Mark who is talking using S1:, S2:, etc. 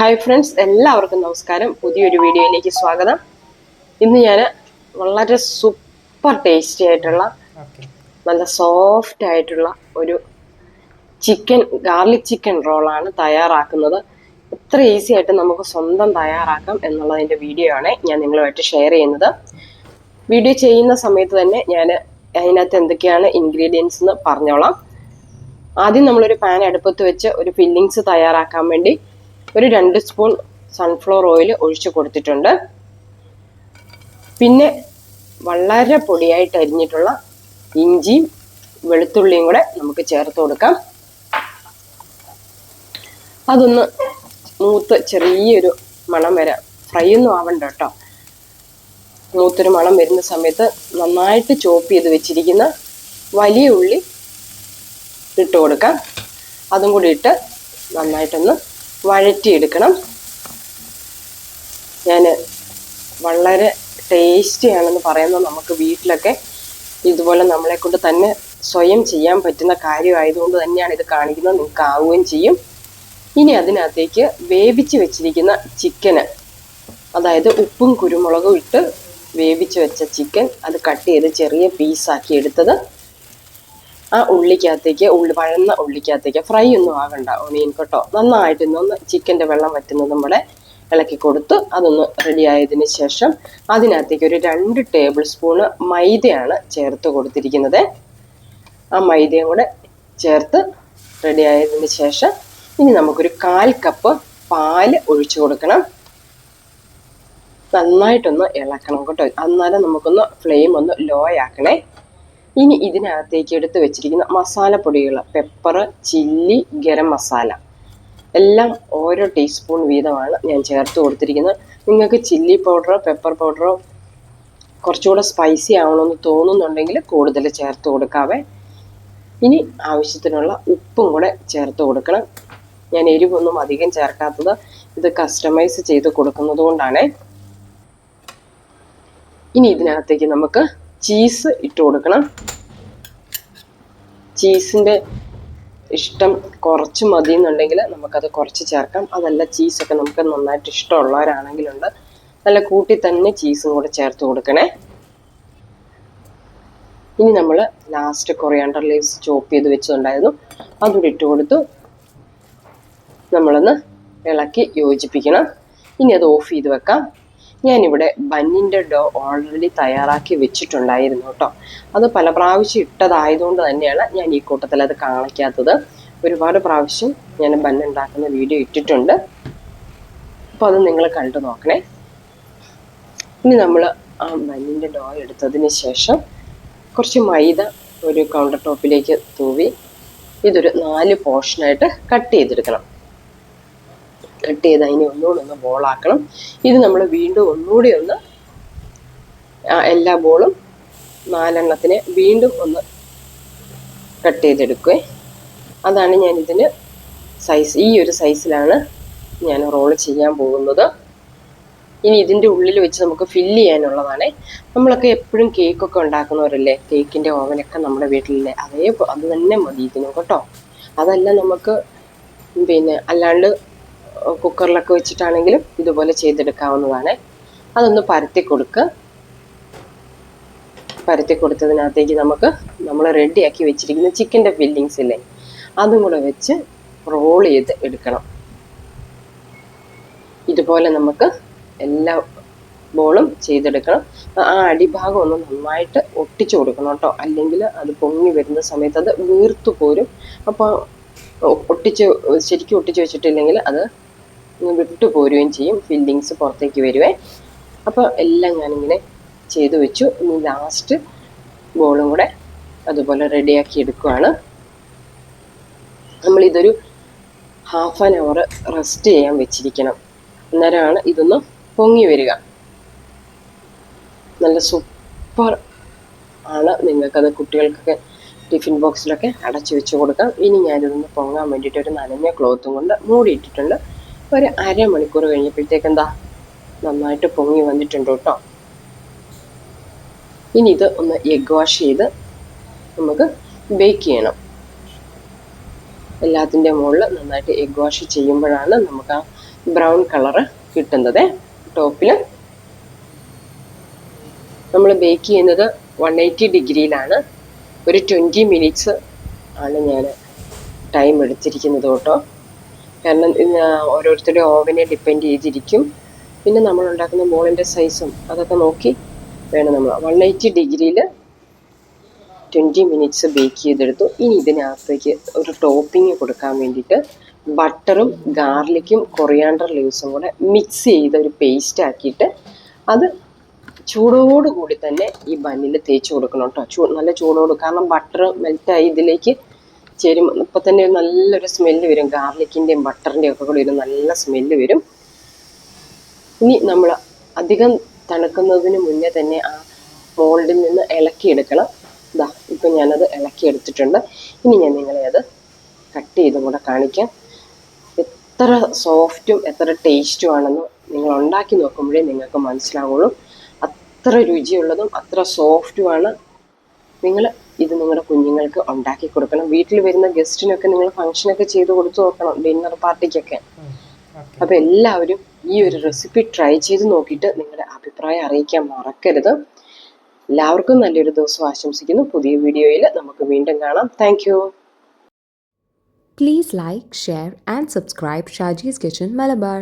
S1: Hi friends എല്ലാവർക്കും നമസ്കാരം. പുതിയൊരു വീഡിയോയിലേക്ക് സ്വാഗതം. ഇന്ന് ഞാൻ വളരെ സൂപ്പർ ടേസ്റ്റി ആയിട്ടുള്ള നല്ല സോഫ്റ്റ് ആയിട്ടുള്ള ഒരു ചിക്കൻ ഗാർലിക് ചിക്കൻ റോളാണ് തയ്യാറാക്കുന്നത്. എത്ര ഈസി ആയിട്ട് നമുക്ക് സ്വന്തം തയ്യാറാക്കാം എന്നുള്ളതിന്റെ വീഡിയോ ആണ് ഞാൻ നിങ്ങളുമായിട്ട് ഷെയർ ചെയ്യുന്നത്. വീഡിയോ ചെയ്യുന്ന സമയത്ത് തന്നെ ഞാൻ അതിനകത്ത് എന്തൊക്കെയാണ് ഇൻഗ്രീഡിയൻസ് എന്ന് പറഞ്ഞോളാം. ആദ്യം നമ്മളൊരു പാൻ അടുപ്പത്ത് വെച്ച് ഒരു ഫില്ലിങ്സ് തയ്യാറാക്കാൻ വേണ്ടി ഒരു രണ്ട് സ്പൂൺ സൺഫ്ലവർ ഓയിൽ ഒഴിച്ച് കൊടുത്തിട്ടുണ്ട്. പിന്നെ വളരെ പൊടിയായിട്ട് അരിഞ്ഞിട്ടുള്ള ഇഞ്ചിയും വെളുത്തുള്ളിയും കൂടെ നമുക്ക് ചേർത്ത് കൊടുക്കാം. അതൊന്ന് മൂത്ത് ചെറിയൊരു മണം വരെ ഫ്രൈ ഒന്നും ആവണ്ട കേട്ടോ. മൂത്തൊരു മണം വരുന്ന സമയത്ത് നന്നായിട്ട് ചോപ്പ് ചെയ്ത് വെച്ചിരിക്കുന്ന വലിയ ഉള്ളി ഇട്ട് കൊടുക്കാം. അതും കൂടി ഇട്ട് നന്നായിട്ടൊന്ന് വഴറ്റിയെടുക്കണം. ഞാൻ വളരെ ടേസ്റ്റിയാണെന്ന് പറയുന്നത് നമുക്ക് വീട്ടിലൊക്കെ ഇതുപോലെ നമ്മളെ കൊണ്ട് തന്നെ സ്വയം ചെയ്യാൻ പറ്റുന്ന കാര്യമായതുകൊണ്ട് തന്നെയാണ് ഇത് കാണിക്കുന്നത്. നിങ്ങൾക്ക് ആവുകയും ചെയ്യും. ഇനി അതിനകത്തേക്ക് വേവിച്ച് വെച്ചിരിക്കുന്ന ചിക്കന് അതായത് ഉപ്പും കുരുമുളകും ഇട്ട് വേവിച്ച് വെച്ച ചിക്കൻ അത് കട്ട് ചെയ്ത് ചെറിയ പീസാക്കി എടുത്തത്. ആ ഉള്ളിക്കകത്തേക്ക് ഉള്ളി വഴന്ന ഉള്ളിക്കകത്തേക്ക് ഫ്രൈ ഒന്നും ആകണ്ട. മീൻ കേട്ടോ. നന്നായിട്ട് ഒന്ന് ചിക്കന്റെ വെള്ളം വറ്റുന്നത് നമ്മുടെ ഇളക്കി കൊടുത്ത് അതൊന്ന് റെഡി ആയതിനു ശേഷം അതിനകത്തേക്ക് ഒരു രണ്ട് ടേബിൾ സ്പൂണ് മൈദയാണ് ചേർത്ത് കൊടുത്തിരിക്കുന്നത്. ആ മൈദയും കൂടെ ചേർത്ത് റെഡി ആയതിനു ശേഷം ഇനി നമുക്കൊരു കാൽ കപ്പ് പാൽ ഒഴിച്ചു കൊടുക്കണം. നന്നായിട്ടൊന്ന് ഇളക്കണം കേട്ടോ. അന്നേരം നമുക്കൊന്ന് ഫ്ലെയിം ഒന്ന് ലോ ആക്കണേ. ഇനി ഇതിനകത്തേക്ക് എടുത്ത് വെച്ചിരിക്കുന്ന മസാലപ്പൊടികൾ പെപ്പർ ചില്ലി ഗരം മസാല. എല്ലാം ഓരോ ടീസ്പൂൺ വീതമാണ് ഞാൻ ചേർത്ത് കൊടുത്തിരിക്കുന്നത്. നിങ്ങൾക്ക് ചില്ലി പൗഡറോ പെപ്പർ പൗഡറോ കുറച്ചുകൂടെ സ്പൈസി ആവണമെന്ന് തോന്നുന്നുണ്ടെങ്കിൽ കൂടുതൽ ചേർത്ത് കൊടുക്കാവേ. ഇനി ആവശ്യത്തിനുള്ള ഉപ്പും കൂടെ ചേർത്ത് കൊടുക്കണം. ഞാൻ എരിവൊന്നും അധികം ചേർക്കാത്തത് ഇത് കസ്റ്റമൈസ് ചെയ്ത് കൊടുക്കുന്നത് കൊണ്ടാണേ ഇനി ഇതിനകത്തേക്ക് നമുക്ക് ചീസ് ഇട്ട് കൊടുക്കണം. ചീസിന്റെ ഇഷ്ടം കുറച്ച് മതി എന്നുണ്ടെങ്കിൽ നമുക്കത് കുറച്ച് ചേർക്കാം. അതല്ല ചീസൊക്കെ നമുക്ക് നന്നായിട്ട് ഇഷ്ടമുള്ളവരാണെങ്കിലുണ്ട്. നല്ല കൂട്ടി തന്നെ ചീസും കൂടെ ചേർത്ത് കൊടുക്കണേ. ഇനി നമ്മൾ ലാസ്റ്റ് കൊറിയാണ്ടർ ലീവ്സ് ചോപ്പ് ചെയ്ത് വെച്ചതുണ്ടായിരുന്നു. അതുകൂടി ഇട്ട് കൊടുത്തു. നമ്മളൊന്ന് ഇളക്കി യോജിപ്പിക്കണം. ഇനി അത് ഓഫ് ചെയ്ത് വെക്കാം. ഞാനിവിടെ ബന്നിന്റെ ഡോ ഓൾറെഡി തയ്യാറാക്കി വെച്ചിട്ടുണ്ടായിരുന്നു കേട്ടോ. അത് പല പ്രാവശ്യം ഇട്ടതായതുകൊണ്ട് തന്നെയാണ് ഞാൻ ഈ കൂട്ടത്തിൽ അത് കാണിക്കാത്തത്. ഒരുപാട് പ്രാവശ്യം ഞാൻ ബൻ ഉണ്ടാക്കുന്ന വീഡിയോ ഇട്ടിട്ടുണ്ട്. അപ്പോൾ അത് നിങ്ങൾ കണ്ടു നോക്കണേ. ഇനി നമ്മൾ ആ ബന്നിന്റെ ഡോ എടുത്തതിന് ശേഷം കുറച്ച് മൈദ ഒരു കൗണ്ടർ ടോപ്പിലേക്ക് തൂവി ഇതൊരു നാല് പോർഷനായിട്ട് കട്ട് ചെയ്തെടുക്കണം. കട്ട് ചെയ്ത് അതിനെ ഒന്നുകൂടെ ഒന്ന് ബോളാക്കണം ഇത് നമ്മൾ വീണ്ടും ഒന്നുകൂടി ഒന്ന് എല്ലാ ബോളും നാലെണ്ണത്തിനെ വീണ്ടും ഒന്ന് കട്ട് ചെയ്തെടുക്കുക അതാണ് ഞാൻ ഇതിന് സൈസ് ഈ ഒരു സൈസിലാണ് ഞാൻ റോൾ ചെയ്യാൻ പോകുന്നത്. ഇനി ഇതിന്റെ ഉള്ളിൽ വെച്ച് നമുക്ക് ഫില്ല് ചെയ്യാനുള്ളതാണ്. നമ്മളൊക്കെ എപ്പോഴും കേക്കൊക്കെ ഉണ്ടാക്കുന്നവരല്ലേ? കേക്കിന്റെ ഓവനൊക്കെ നമ്മുടെ വീട്ടിലില്ലേ? അതേ അത് തന്നെ മതി ഇതിനും കേട്ടോ. അതല്ല നമുക്ക് പിന്നെ അല്ലാണ്ട് കുക്കറിലൊക്കെ വെച്ചിട്ടാണെങ്കിലും ഇതുപോലെ ചെയ്തെടുക്കാവുന്നതാണ്. അതൊന്ന് പരത്തി കൊടുക്കുക പരത്തി കൊടുത്തതിനകത്തേക്ക് നമുക്ക് നമ്മൾ റെഡിയാക്കി വെച്ചിരിക്കുന്ന ചിക്കന്റെ ഫില്ലിങ്സ് ഇല്ലേ? അതും കൂടെ വെച്ച് റോൾ ചെയ്ത് എടുക്കണം. ഇതുപോലെ നമുക്ക് എല്ലാ ബോളും ചെയ്തെടുക്കണം. ആ അടിഭാഗം ഒന്ന് നന്നായിട്ട് ഒട്ടിച്ചു കൊടുക്കണം കേട്ടോ. അല്ലെങ്കിൽ അത് പൊങ്ങി വരുന്ന സമയത്ത് അത് വീർത്തു പോരും. അപ്പോൾ ഒട്ടിച്ച് ശരിക്കും ഒട്ടിച്ച് വെച്ചിട്ടില്ലെങ്കിൽ അത് വിട്ടു പോരുകയും ചെയ്യും. ഫില്ലിങ്സ് പുറത്തേക്ക് വരുവേ. അപ്പോൾ എല്ലാം ഞാനിങ്ങനെ ചെയ്തു വെച്ചു. ഇനി ലാസ്റ്റ് ബോളും കൂടെ അതുപോലെ റെഡിയാക്കി എടുക്കുവാണ്. നമ്മളിതൊരു ഹാഫ് ആൻ അവർ റെസ്റ്റ് ചെയ്യാൻ വെച്ചിരിക്കണം. അന്നേരമാണ് ഇതൊന്ന് പൊങ്ങി വരിക. നല്ല സൂപ്പർ ആണ് നിങ്ങൾക്കത് കുട്ടികൾക്കൊക്കെ ടിഫിൻ ബോക്സിലൊക്കെ അടച്ചു വെച്ച് കൊടുക്കാം. ഇനി ഞാനിതൊന്ന് പൊങ്ങാൻ വേണ്ടിയിട്ട് ഒരു നനഞ്ഞ ക്ലോത്തും കൊണ്ട് മൂടിയിട്ടിട്ടുണ്ട് ഒരു അരമണിക്കൂർ കഴിഞ്ഞപ്പോഴത്തേക്ക് എന്താ? നന്നായിട്ട് പൊങ്ങി വന്നിട്ടുണ്ട് കേട്ടോ. ഇനി ഇത് ഒന്ന് എഗ് വാഷ് ചെയ്ത് നമുക്ക് ബേക്ക് ചെയ്യണം. എല്ലാത്തിന്റെ മുകളിൽ നന്നായിട്ട് എഗ് വാഷ് ചെയ്യുമ്പോഴാണ് നമുക്ക് ആ ബ്രൗൺ കളറ് കിട്ടുന്നത്. ടോപ്പിൽ നമ്മൾ ബേക്ക് ചെയ്യുന്നത് വൺ എയ്റ്റി ഡിഗ്രിയിലാണ്. ഒരു ട്വന്റി മിനിറ്റ്സ് ആണ് ഞാൻ ടൈം എടുത്തിരിക്കുന്നത് കേട്ടോ. കാരണം ഓരോരുത്തരുടെ ഓവനെ ഡിപ്പെൻഡ് ചെയ്തിരിക്കും. പിന്നെ നമ്മൾ ഉണ്ടാക്കുന്ന ബോളിന്റെ സൈസും അതൊക്കെ നോക്കി വേണം നമ്മൾ വൺ എയ്റ്റി ഡിഗ്രിയിൽ ട്വന്റി മിനിറ്റ്സ് ബേക്ക് ചെയ്തെടുത്തു. ഇനി ഇതിനകത്തേക്ക് ഒരു ടോപ്പിംഗ് കൊടുക്കാൻ വേണ്ടിയിട്ട് ബട്ടറും ഗാർലിക്കും കൊറിയാണ്ടർ ലീവ്സും കൂടെ മിക്സ് ചെയ്ത് ഒരു പേസ്റ്റ് ആക്കിയിട്ട് അത് ചൂടോടുകൂടി തന്നെ ഈ ബണ്ണിൽ തേച്ച് കൊടുക്കണം കേട്ടോ. ചൂ നല്ല ചൂടോട്. കാരണം ബട്ടർ മെൽറ്റായി ഇതിലേക്ക് ചേരും. ഇപ്പം തന്നെ ഒരു നല്ലൊരു സ്മെല്ല് വരും. ഗാർലിക്കിന്റെയും ബട്ടറിന്റെയും ഒക്കെ കൂടി ഒരു നല്ല സ്മെല്ല് വരും. ഇനി നമ്മൾ അധികം തണുക്കുന്നതിന് മുന്നേ തന്നെ ആ മോൾഡിൽ നിന്ന് ഇളക്കിയെടുക്കണം. ഇതാ ഇപ്പം ഞാനത് ഇളക്കിയെടുത്തിട്ടുണ്ട്. ഇനി ഞാൻ നിങ്ങളെ അത് കട്ട് ചെയ്തും കൂടെ കാണിക്കാം. എത്ര സോഫ്റ്റും എത്ര ടേസ്റ്റും ആണെന്ന് നിങ്ങൾ ഉണ്ടാക്കി നോക്കുമ്പോഴേ നിങ്ങൾക്ക് മനസ്സിലാവുള്ളൂ. അത്ര രുചിയുള്ളതും അത്ര സോഫ്റ്റുമാണ് നിങ്ങൾ ഇത് നിങ്ങളുടെ കുഞ്ഞുങ്ങൾക്ക് ഉണ്ടാക്കി കൊടുക്കണം. വീട്ടിൽ വരുന്ന ഗസ്റ്റിനൊക്കെ നിങ്ങൾ ഫംഗ്ഷനൊക്കെ ചെയ്ത് കൊടുത്തു നോക്കണം ഡിന്നർ പാർട്ടിക്കൊക്കെ. അപ്പൊ എല്ലാവരും ഈ ഒരു റെസിപ്പി ട്രൈ ചെയ്ത് നോക്കിയിട്ട് നിങ്ങളുടെ അഭിപ്രായം അറിയിക്കാൻ മറക്കരുത്. എല്ലാവർക്കും നല്ലൊരു ദിവസം ആശംസിക്കുന്നു. പുതിയ വീഡിയോയിൽ നമുക്ക് വീണ്ടും കാണാം. Thank
S2: Please like, share, and subscribe Shaji's Kitchen Malabar.